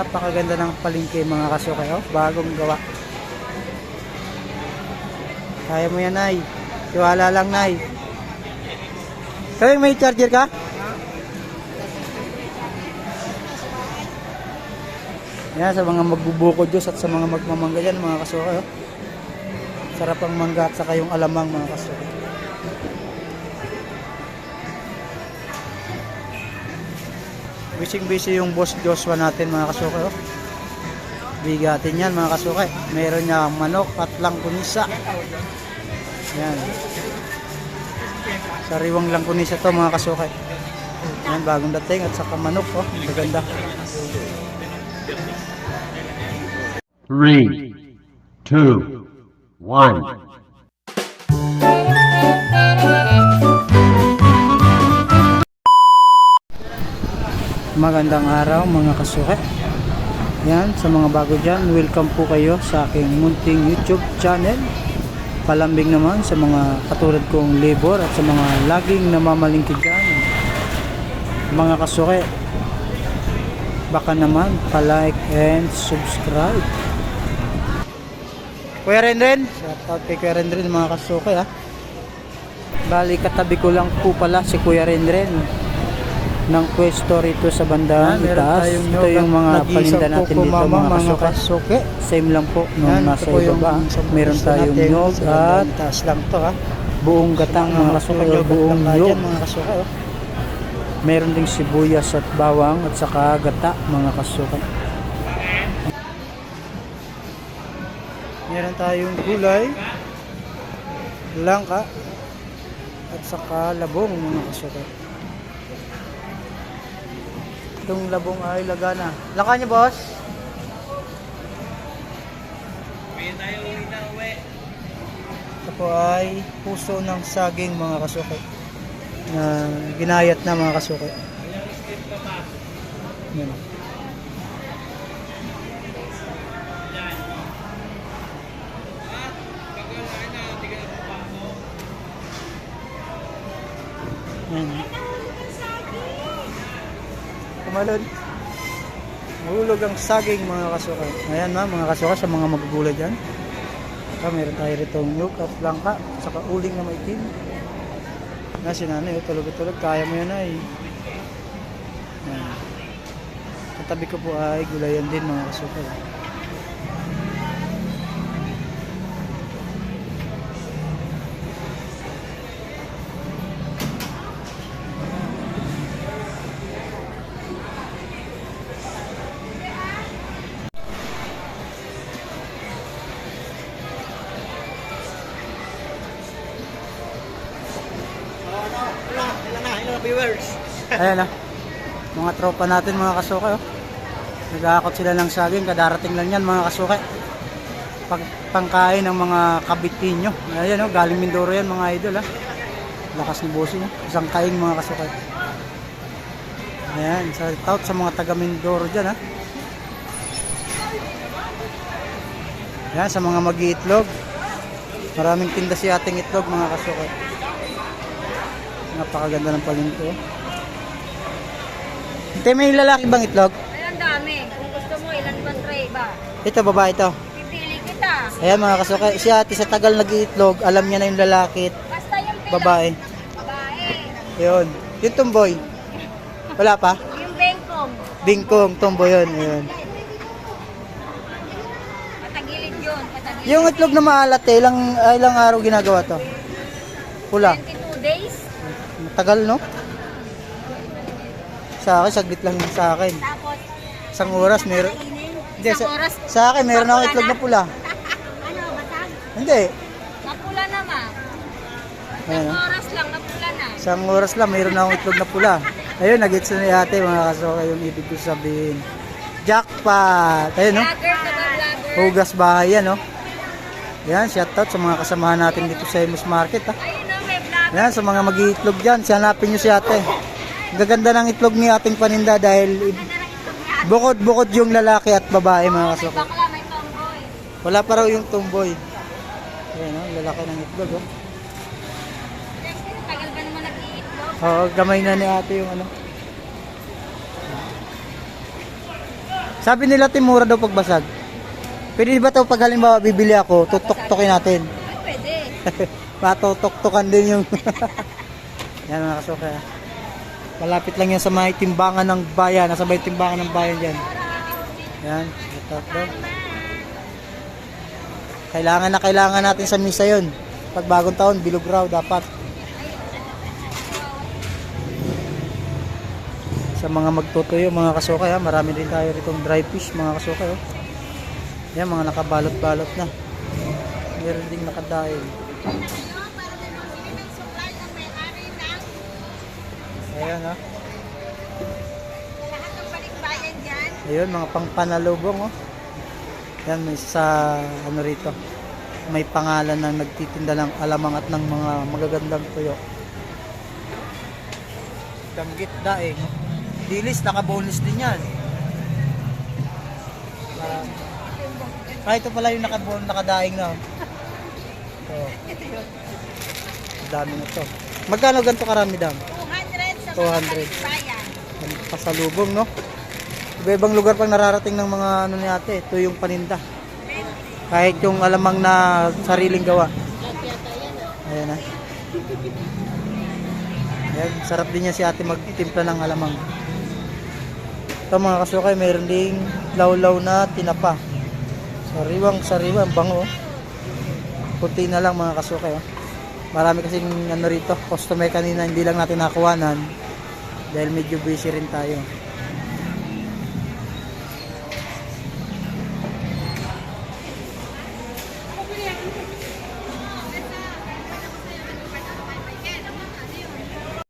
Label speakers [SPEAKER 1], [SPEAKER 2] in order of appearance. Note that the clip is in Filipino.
[SPEAKER 1] Napakaganda ng palengke mga kasukay. Oh, bagong gawa. Kaya mo yan, Nay. Tiwala lang, Nay. Kaya may charger ka? Yan, sa mga magbubuko Diyos at sa mga magmamangga dyan, mga kasukay. Oh. Sarap ang mangga at saka yung alamang, mga kasukay. Busy busy yung boss Joshua natin mga kasukay. Oh. Bigatin yan mga kasukay. Meron niya manok at langkunisa. Yan. Sariwang langkunisa to mga kasukay. Yan, bagong dating at saka manok. Oh. Maganda.
[SPEAKER 2] Three, two, one.
[SPEAKER 1] Magandang araw mga kasuke. Yan, sa mga bago dyan, welcome po kayo sa aking munting YouTube channel. Palambing naman sa mga katulad kong labor at sa mga laging namamalingkid dyan. Mga kasuke, baka naman palike and subscribe. Kuya Renren, shout out kay Kuya Renren mga kasuke ha. Bali katabi ko lang po pala si Kuya Renren ng pwesto rito sa bandang
[SPEAKER 3] meron
[SPEAKER 1] itaas. Ito yung mga paninda natin dito
[SPEAKER 3] mama,
[SPEAKER 1] mga
[SPEAKER 3] mga
[SPEAKER 1] kasuke. Same lang po nung
[SPEAKER 3] Yan,
[SPEAKER 1] nasa ibaba. Meron tayong nyog at
[SPEAKER 3] taas lang to ha.
[SPEAKER 1] buong gatang mga kasuke o buong nyog.
[SPEAKER 3] mga. Oh.
[SPEAKER 1] Meron ding sibuyas at bawang at saka gata mga kasuke. Meron tayong gulay, langka, at saka labong mga kasuke. Itong labong ay lagana. Laka niyo boss? Ito po ay puso ng saging mga kasuke na ginayat na mga kasuke. Yan. Yan. Kumalon. Mahulog ang saging mga kasuka. Ayan na mga kasuka sa mga magugulay dyan. Ah, meron tayo rito nyug at langka, saka uling na maitim. Na si nanay, oh, tulog-tulog. Kaya mo yan ay. Yan. Katabi ko po ay gulayan din mga kasuka. Ayan na. Mga tropa natin mga kasuke. Oh. Nag-aakot sila ng saging. Kadarating lang yan mga kasuke. Pag pangkain ng mga kabitinyo. Ayan oh, galing Mindoro yan mga idol ha. Lakas ni bossing. Isang kain mga kasuke. Ayan, sa out sa mga taga Mindoro dyan ha. Ayan, sa mga mag-iitlog. Maraming tinda si ating itlog mga kasuke. Napakaganda ng oh. Hindi, may lalaki bang itlog?
[SPEAKER 4] Ay, ang dami. Kung gusto mo, ilan ba tray ba?
[SPEAKER 1] Ito, babae ito.
[SPEAKER 4] Pipili kita.
[SPEAKER 1] Ayan mga kasuke, si ate sa tagal nag-iitlog, alam niya na yung lalaki
[SPEAKER 4] Basta yung pila.
[SPEAKER 1] babae.
[SPEAKER 4] Babae.
[SPEAKER 1] Ayun. Yung tomboy. Wala pa?
[SPEAKER 4] Yung bengkong.
[SPEAKER 1] Bingkong, tomboy yun. Ayun.
[SPEAKER 4] Patagilid yun. Patagilid.
[SPEAKER 1] Yung itlog na maalat eh, ilang, ah, ilang araw ginagawa to? Pula.
[SPEAKER 4] 22 days.
[SPEAKER 1] Matagal no? Sa akin, saglit lang yun sa akin.
[SPEAKER 4] Tapos,
[SPEAKER 1] Isang oras, meron.
[SPEAKER 4] kainin.
[SPEAKER 1] Hindi,
[SPEAKER 4] Isang
[SPEAKER 1] sa,
[SPEAKER 4] oras.
[SPEAKER 1] sa akin, meron ako itlog na pula.
[SPEAKER 4] ano, basag?
[SPEAKER 1] Hindi.
[SPEAKER 4] Napula naman.
[SPEAKER 1] Ayan,
[SPEAKER 4] Isang oras lang, napula na.
[SPEAKER 1] Isang oras lang, mayroon akong itlog na pula. Ayun, nag-gets na ni ate, mga kasoka, yung ibig ko sabihin. Jackpot! Ayun, no?
[SPEAKER 4] Vlogger ka ba, vlogger?
[SPEAKER 1] Hugas bahay yan, no? Yan, shoutout sa mga kasamahan natin dito sa Imus Market, ha?
[SPEAKER 4] Ayun na, may vlogger.
[SPEAKER 1] Yan, sa mga mag-iitlog dyan, hanapin nyo si ate. Gaganda ng itlog ni ating paninda dahil bukod-bukod yung lalaki at babae, mga
[SPEAKER 4] tomboy.
[SPEAKER 1] Wala pa raw yung tomboy. Ayan, no? lalaki ng itlog, oh.
[SPEAKER 4] Tagal ba naman nag-iitlog?
[SPEAKER 1] Oo, gamay na ni ate yung ano. Sabi nila timura daw pagbasag. Pwede ba to pag halimbawa bibili ako, tutok-tokin natin.
[SPEAKER 4] Ay, pwede.
[SPEAKER 1] Matutoktokan din yung... yan mga kasuka. Malapit lang yan sa may timbangan ng bayan. Nasa may timbangan ng bayan dyan. Yan. Ito, ito. Kailangan na kailangan natin sa misa yun. Pag bagong taon, bilog raw dapat. Sa mga magtutuyo, mga kasukay ha, marami din tayo ritong dry fish, mga kasukay. Oh. Yan, mga nakabalot-balot na. Meron ding nakadail. Ayan ha.
[SPEAKER 4] Lahat ng balikbayan dyan.
[SPEAKER 1] Ayun, mga pangpanalubong oh. Yan, may sa ano rito. May pangalan na nagtitinda ng alamang at ng mga magagandang tuyo. Danggit daing. oh. Dilis, naka-bonus din yan. Ah, ah, ito pala yung naka-bonus, nakadaing na. Oh. Dami na to. Magkano ganito karami dam?
[SPEAKER 4] 200 sa
[SPEAKER 1] 200.
[SPEAKER 4] mga balikbayan.
[SPEAKER 1] Ang pasalubong, no? Iba-ibang lugar pang nararating ng mga ano ni ate, ito yung paninda. Kahit yung alamang na sariling gawa. Ayan na. Ayan, sarap din niya si ate magtimpla ng alamang. Ito mga kasukay, mayroon ding lawlaw na tinapa. Sariwang sariwang, bango. Kunti na lang mga kasukay. Oh. Marami kasing ano rito, customer kanina hindi lang natin nakuhanan dahil medyo busy rin tayo.